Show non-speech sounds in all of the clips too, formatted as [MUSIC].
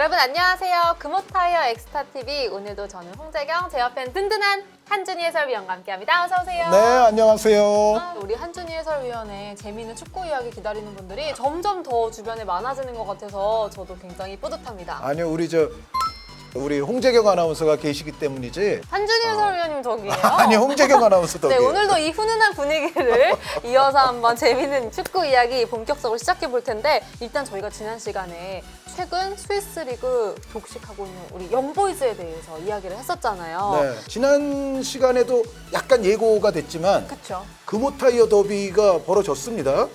여러분 안녕하세요. 금호타이어 엑스타 TV 오늘도 저는 홍재경 제 옆엔 든든한 한준희 해설위원과 함께합니다. 어서 오세요. 네, 안녕하세요. 우리 한준희 해설위원의 재미있는 축구 이야기 기다리는 분들이 점점 더 주변에 많아지는 것 같아서 저도 굉장히 뿌듯합니다. 아니요, 우리 저 우리 홍재경 아나운서가 계시기 때문이지. 한준희 해설위원님 저기예요. 아니, 홍재경 아나운서 덕에. [LAUGHS] 네, 오늘도 이 훈훈한 분위기를 [LAUGHS] 이어서 한번 재미있는 축구 이야기 본격적으로 시작해 볼 텐데 일단 저희가 지난 시간에 최근 스위스 리그 독식하고 있는 우리 영보이즈에 대해서 이야기를 했었잖아요. 네, 지난 시간에도 약간 예고가 됐지만 그렇죠. 금호타이어 더비가 벌어졌습니다.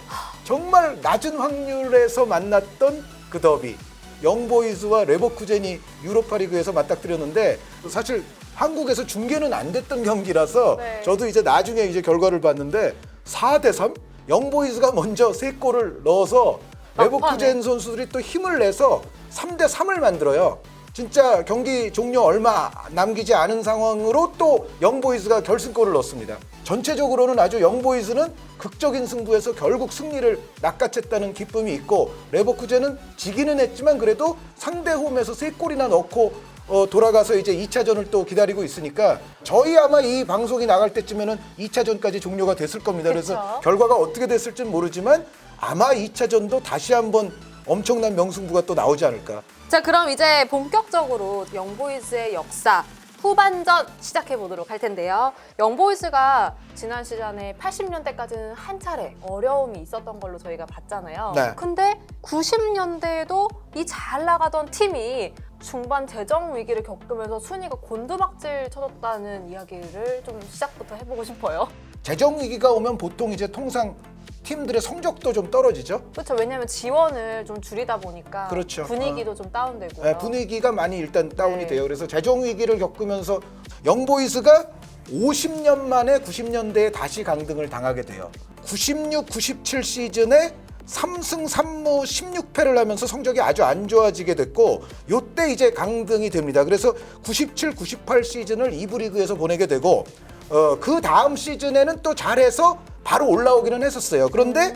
정말 낮은 확률에서 만났던 그 더비. 영보이즈와 레버쿠젠이 유로파 리그에서 맞닥뜨렸는데 사실 한국에서 중계는 안 됐던 경기라서 네. 저도 이제 나중에 이제 결과를 봤는데 4대 3 영보이즈가 먼저 세 골을 넣어서 레버쿠젠 선수들이 또 힘을 내서 3대 3을 만들어요. 진짜 경기 종료 얼마 남기지 않은 상황으로 또 영보이즈가 결승골을 넣었습니다. 전체적으로는 아주 영보이즈는 극적인 승부에서 결국 승리를 낚아챘다는 기쁨이 있고 레버쿠젠은 지기는 했지만 그래도 상대 홈에서 세 골이나 넣고 어, 돌아가서 이제 2차전을 또 기다리고 있으니까 저희 아마 이 방송이 나갈 때쯤에는 2차전까지 종료가 됐을 겁니다. 그래서 그쵸. 결과가 어떻게 됐을지는 모르지만 아마 2차전도 다시 한번 엄청난 명승부가 또 나오지 않을까. 자, 그럼 이제 본격적으로 영보이즈의 역사 후반전 시작해 보도록 할 텐데요. 영보이즈가 지난 시즌에 80년대까지는 한 차례 어려움이 있었던 걸로 저희가 봤잖아요. 네. 근데 90년대에도 이 잘 나가던 팀이 중반 재정 위기를 겪으면서 순위가 곤두박질 쳐졌다는 이야기를 좀 시작부터 해보고 싶어요. 재정 위기가 오면 보통 이제 통상 팀들의 성적도 좀 떨어지죠. 그렇죠. 왜냐하면 지원을 좀 줄이다 보니까 그렇죠. 분위기도 좀 다운되고요. 네, 분위기가 많이 일단 다운이 네. 돼요. 그래서 재정 위기를 겪으면서 영보이스가 50년 만에 90년대에 다시 강등을 당하게 돼요. 96, 97 시즌에 3승 3무 16패를 하면서 성적이 아주 안 좋아지게 됐고 요때 이제 강등이 됩니다. 그래서 97, 98 시즌을 2부 리그에서 보내게 되고 어, 그 다음 시즌에는 또 잘해서 바로 올라오기는 했었어요. 그런데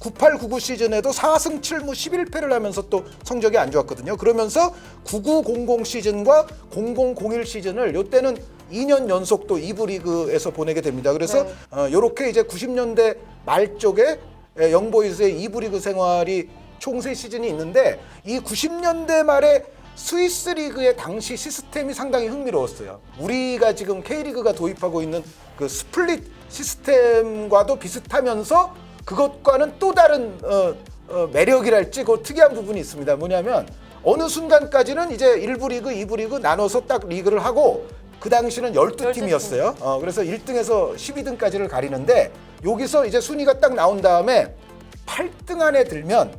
98, 99 시즌에도 4승 7무 11패를 하면서 또 성적이 안 좋았거든요. 그러면서 99, 00 시즌과 00, 01 시즌을 요때는 2년 연속 또 2부 리그에서 보내게 됩니다. 그래서 네. 어, 요렇게 이제 90년대 말 쪽에 에, 영보이즈의 2부 리그 생활이 총 세 시즌이 있는데 이 90년대 말에 스위스 리그의 당시 시스템이 상당히 흥미로웠어요. 우리가 지금 K리그가 도입하고 있는 그 스플릿 시스템과도 비슷하면서 그것과는 또 다른 어, 어, 매력이랄지 그 특이한 부분이 있습니다. 뭐냐면 어느 순간까지는 이제 1부 리그, 2부 리그 나눠서 딱 리그를 하고 그 당시는 12팀이었어요. 어, 그래서 1등에서 12등까지를 가리는데 여기서 이제 순위가 딱 나온 다음에 8등 안에 들면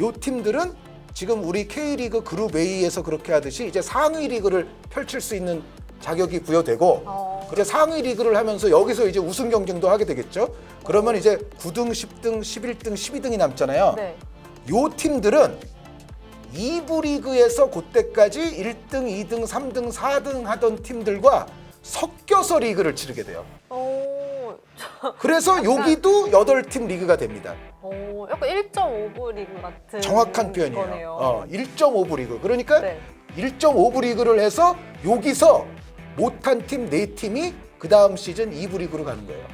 요 팀들은 지금 우리 K리그 그룹 A에서 그렇게 하듯이 이제 상위 리그를 펼칠 수 있는 자격이 부여되고 어. 이제 상위 리그를 하면서 여기서 이제 우승 경쟁도 하게 되겠죠. 그러면 이제 9등, 10등, 11등, 12등이 남잖아요. 네. 요 팀들은 2부 리그에서 그때까지 1등, 2등, 3등, 4등 하던 팀들과 섞여서 리그를 치르게 돼요. 오, 그래서 여기도 8팀 리그가 됩니다. 오, 약간 1.5부 리그 같은 정확한 표현이에요. 거네요. 어, 1.5부 리그. 그러니까 네. 1.5부 리그를 해서 여기서 못한 팀 4팀이 그 다음 시즌 2부 리그로 가는 거예요.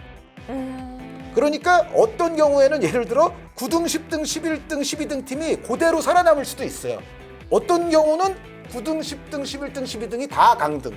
음, 그러니까 어떤 경우에는 예를 들어 9등, 10등, 11등, 12등 팀이 그대로 살아남을 수도 있어요. 어떤 경우는 9등, 10등, 11등, 12등이 다 강등.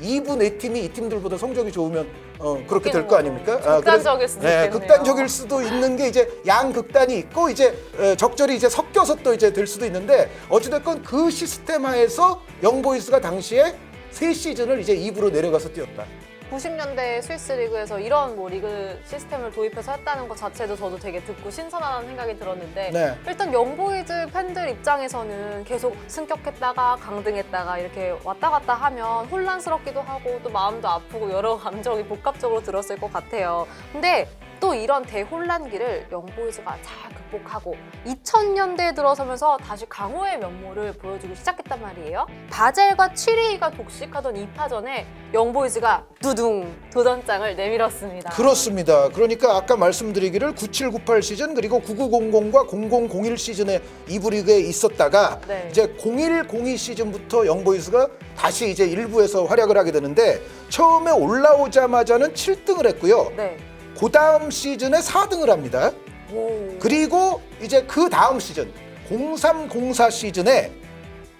2부 네 팀이 이 팀들보다 성적이 좋으면 어, 그렇게 될 거 아닙니까? 아, 극단적일 수도 네, 있겠네요. 극단적일 수도 있는 게 이제 양 극단이 있고 이제 에, 적절히 이제 섞여서 또 이제 될 수도 있는데 어찌됐건 그 시스템 하에서 영보이스가 당시에 세 시즌을 이제 2부로 내려가서 뛰었다. 90년대 스위스 리그에서 이런 뭐 리그 시스템을 도입해서 했다는 것 자체도 저도 되게 듣고 신선하다는 생각이 들었는데 네. 일단 영보이즈 팬들 입장에서는 계속 승격했다가 강등했다가 이렇게 왔다 갔다 하면 혼란스럽기도 하고 또 마음도 아프고 여러 [LAUGHS] 감정이 복합적으로 들었을 것 같아요. 근데 또 이런 대혼란기를 영보이즈가 잘 극복하고 2000년대에 들어서면서 다시 강호의 면모를 보여주기 시작했단 말이에요. 바젤과 7위가 독식하던 2파전에 영보이즈가 두둥 도전장을 내밀었습니다. 그렇습니다. 그러니까 아까 말씀드리기를 9798 시즌 그리고 9900과 0001 시즌에 이부 리그에 있었다가 네. 이제 0102 시즌부터 영보이스가 다시 이제 일부에서 활약을 하게 되는데 처음에 올라오자마자는 7등을 했고요. 네. 그 다음 시즌에 4등을 합니다. 오. 그리고 이제 그 다음 시즌 0304 시즌에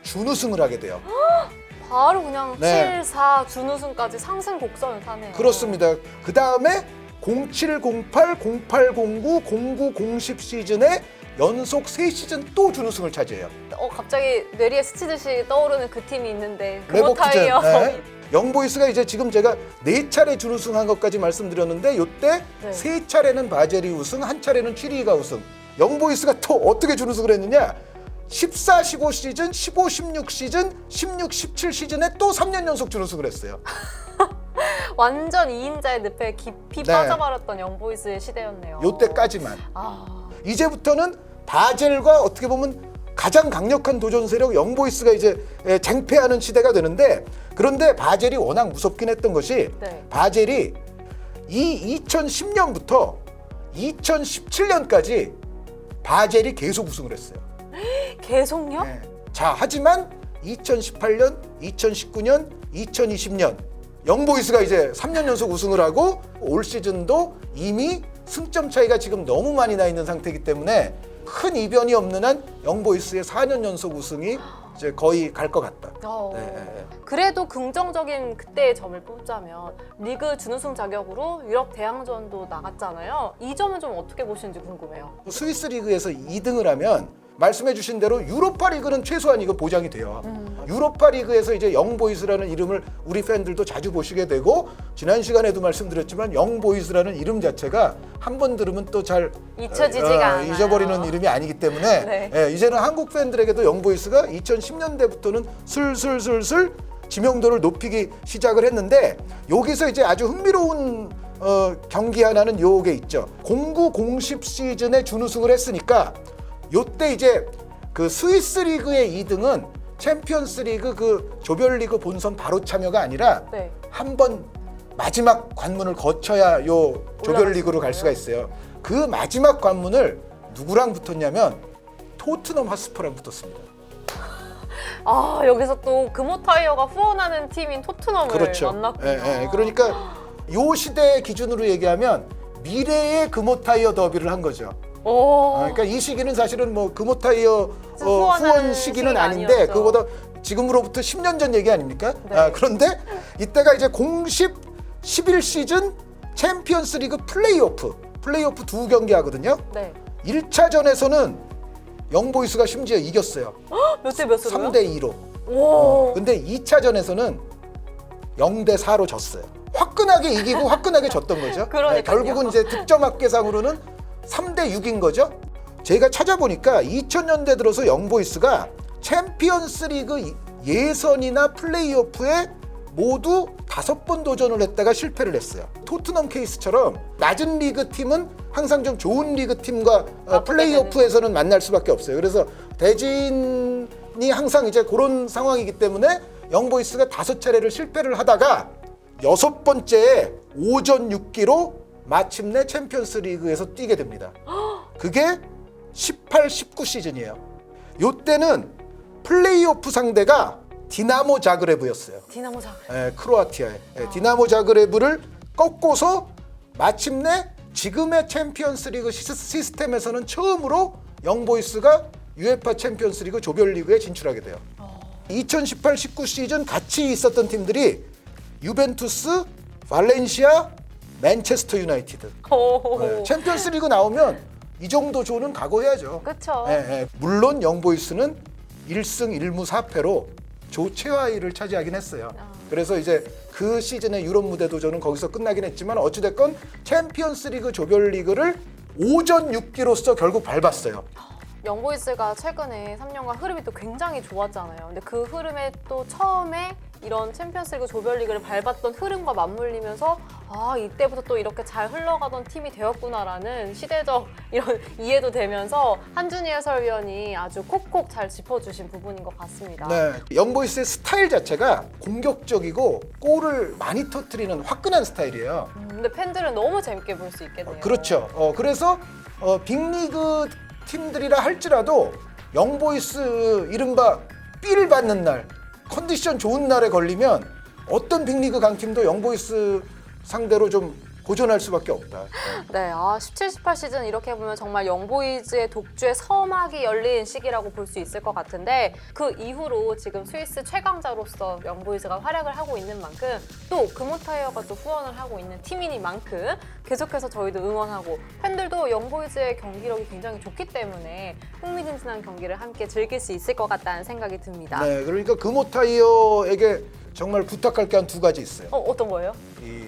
준우승을 하게 돼요. [GASPS] 바로 그냥 네. 7, 4 준우승까지 상승 곡선을 타네요. 그렇습니다. 그 다음에 0708, 0809, 09010 시즌에 연속 3시즌 또 준우승을 차지해요. 어 갑자기 뇌리에 스치듯이 떠오르는 그 팀이 있는데 레버쿠젠. 그모타이어. 네. [LAUGHS] 영보이스가 이제 지금 제가 네 차례 준우승한 것까지 말씀드렸는데 요때 네. 세 차례는 바젤이 우승, 한 차례는 취리가 우승. 영보이스가 또 어떻게 준우승을 했느냐? 14, 15 시즌, 15, 16 시즌, 16, 17 시즌에 또 3년 연속 준우승을 했어요. [LAUGHS] 완전 2인자의 늪에 깊이 네. 빠져버렸던 영보이스의 시대였네요. 요때까지만. 아, 이제부터는 바젤과 어떻게 보면 가장 강력한 도전 세력 영보이스가 이제 에, 쟁패하는 시대가 되는데 그런데 바젤이 워낙 무섭긴 했던 것이 네. 바젤이 이 2010년부터 2017년까지 바젤이 계속 우승을 했어요. [GASPS] 계속요? 네. 자, 하지만 2018년, 2019년, 2020년 영보이스가 이제 3년 연속 우승을 하고 올 시즌도 이미 승점 차이가 지금 너무 많이 나 있는 상태이기 때문에 큰 이변이 없는 한 영보이스의 4년 연속 우승이 이제 거의 갈 것 같다. 어. 네, 네, 네. 그래도 긍정적인 그때의 점을 뽑자면 리그 준우승 자격으로 유럽 대항전도 나갔잖아요. 이 점은 좀 어떻게 보시는지 궁금해요. 스위스 리그에서 2등을 하면 말씀해 주신 대로 유로파 리그는 최소한 이거 보장이 돼요. 음. 유로파 리그에서 이제 영보이스라는 이름을 우리 팬들도 자주 보시게 되고 지난 시간에도 말씀드렸지만 영보이스라는 이름 자체가 한 번 들으면 또 잘 잊혀지지가 않아요. 잊어버리는 이름이 아니기 때문에 네. 예, 이제는 한국 팬들에게도 영보이스가 2010년대부터는 슬슬슬슬 지명도를 높이기 시작을 했는데 여기서 이제 아주 흥미로운 어, 경기 하나는 요게 있죠. 09-010 시즌에 준우승을 했으니까 요때 이제 그 스위스 리그의 2등은 챔피언스 리그 그 조별리그 본선 바로 참여가 아니라 네. 한 번 마지막 관문을 거쳐야 요 조별리그로 갈 수가 있어요. 그 마지막 관문을 누구랑 붙었냐면 토트넘 하스퍼랑 붙었습니다. [LAUGHS] 아 여기서 또 금호 타이어가 후원하는 팀인 토트넘을 그렇죠. 만났군요. 예, 예. 그러니까 요 시대 기준으로 얘기하면 미래의 금호 타이어 더비를 한 거죠. 오. 어, 그러니까 이 시기는 사실은 뭐 금호 타이어 어, 후원하는 후원 시기는 아닌데 아니었죠. 그거보다 지금으로부터 10년 전 얘기 아닙니까? 네. 아, 그런데 이때가 이제 공식 11 시즌 챔피언스 리그 플레이오프 플레이오프 두 경기 하거든요. 네. 1차전에서는 영보이스가 심지어 이겼어요. 몇 대 몇으로요? 3대 2로. 오. 근데 2차전에서는 0대 4로 졌어요. 화끈하게 이기고 화끈하게 졌던 거죠. [LAUGHS] 네, 그러니까요. 결국은 이제 득점 합계상으로는 3대 6인 거죠. 제가 찾아보니까 2000년대 들어서 영보이스가 챔피언스 리그 예선이나 플레이오프에 모두 다섯 번 도전을 했다가 실패를 했어요. 토트넘 케이스처럼 낮은 리그 팀은 항상 좀 좋은 리그 팀과 어, 맞붙게 플레이오프에서는 만날 수밖에 없어요. 그래서 대진이 항상 이제 그런 상황이기 때문에 영보이스가 다섯 차례를 실패를 하다가 여섯 번째에 오전 6기로 마침내 챔피언스 리그에서 뛰게 됩니다. 그게 18, 19 시즌이에요. 요때는 플레이오프 상대가 디나모 자그레브였어요. 디나모 자그레. 예, 크로아티아의 예, 디나모 자그레브를 꺾고서 마침내 지금의 챔피언스 리그 시스- 시스템에서는 처음으로 영보이스가 UEFA 챔피언스 리그 조별리그에 진출하게 돼요. 2018-19 시즌 같이 있었던 팀들이 유벤투스, 발렌시아, 맨체스터 유나이티드. 오. 예, 챔피언스리그 나오면 이 정도 조는 각오해야죠. 그쵸. 예, 예. 물론 영보이스는 1승 1무 4패로 조 최하위를 차지하긴 했어요. 그래서 이제 그 시즌의 유럽 무대 도전은 거기서 끝나긴 했지만 어찌됐건 챔피언스리그 조별리그를 오전 6기로서 결국 밟았어요. 영보이스가 최근에 3년간 흐름이 또 굉장히 좋았잖아요. 근데 그 흐름에 또 처음에 이런 챔피언스리그 조별리그를 밟았던 흐름과 맞물리면서 아 이때부터 또 이렇게 잘 흘러가던 팀이 되었구나라는 시대적 이런 [LAUGHS] 이해도 되면서 한준희 해설위원이 아주 콕콕 잘 짚어주신 부분인 것 같습니다. 네, 영보이스의 스타일 자체가 공격적이고 골을 많이 터트리는 화끈한 스타일이에요. 음, 근데 팬들은 너무 재밌게 볼 수 있겠네요. 그렇죠. 어, 그래서 어, 빅리그 팀들이라 할지라도 영보이스 이른바 삘 받는 날, 컨디션 좋은 날에 걸리면 어떤 빅리그 강팀도 영보이스 상대로 좀 고전할 수밖에 없다. 네, 아, 17, 18 시즌 이렇게 보면 정말 영보이즈의 독주의 서막이 열린 시기라고 볼 수 있을 것 같은데 그 이후로 지금 스위스 최강자로서 영보이즈가 활약을 하고 있는 만큼 또 금호타이어가 또 후원을 하고 있는 팀이니만큼 계속해서 저희도 응원하고 팬들도 영보이즈의 경기력이 굉장히 좋기 때문에 흥미진진한 경기를 함께 즐길 수 있을 것 같다는 생각이 듭니다. 네, 그러니까 금호타이어에게 정말 부탁할 게 한 두 가지 있어요. 어, 어떤 거예요? 이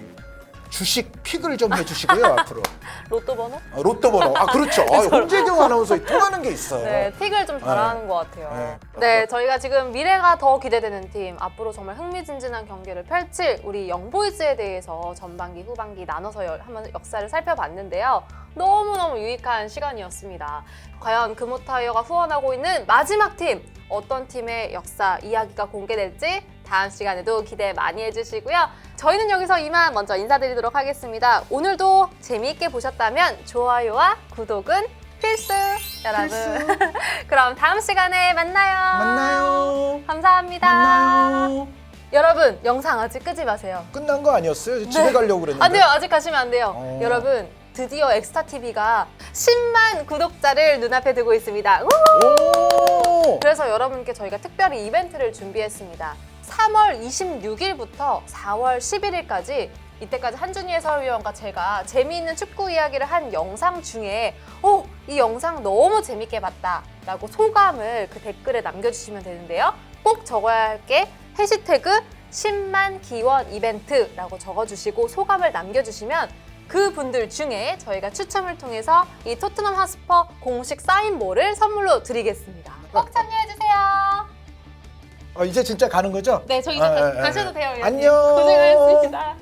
주식 픽을 좀 해주시고요 [LAUGHS] 앞으로 로또 번호? 어, 로또 번호 아 그렇죠 아, 홍재경 아나운서 통하는 게 있어요 네, 픽을 좀 잘하는 것 같아요. 네. 네, 저희가 지금 미래가 더 기대되는 팀, 앞으로 정말 흥미진진한 경기를 펼칠 우리 영보이즈에 대해서 전반기, 후반기 나눠서 여- 한번 역사를 살펴봤는데요. 너무너무 유익한 시간이었습니다. 과연 금호타이어가 후원하고 있는 마지막 팀, 어떤 팀의 역사, 이야기가 공개될지 다음 시간에도 기대 많이 해주시고요. 저희는 여기서 이만 먼저 인사드리도록 하겠습니다. 오늘도 재미있게 보셨다면 좋아요와 구독은 필수 여러분. [LAUGHS] 그럼 다음 시간에 만나요. 만나요 감사합니다. 만나요 여러분 영상 아직 끄지 마세요. 끝난 거 아니었어요 집에 가려고 그랬는데 안 돼요. 아직 가시면 안 돼요. 어. 여러분 드디어 엑스타 TV가 10만 구독자를 눈앞에 두고 있습니다. 우! 오 그래서 여러분께 저희가 특별히 이벤트를 준비했습니다. 3월 26일부터 4월 11일까지 이때까지 한준희 해설위원과 제가 재미있는 축구 이야기를 한 영상 중에 어, 이 영상 너무 재밌게 봤다 라고 소감을 그 댓글에 남겨주시면 되는데요. 꼭 적어야 할 게 해시태그 10만 기원 이벤트라고 적어주시고 소감을 남겨주시면 그 분들 중에 저희가 추첨을 통해서 이 토트넘 하스퍼 공식 사인볼을 선물로 드리겠습니다. 꼭 참여해주세요. 아, 이제 진짜 가는 거죠? 네, 저 이제 아, 가, 아, 아, 가셔도 돼요. 안녕. 고생하셨습니다.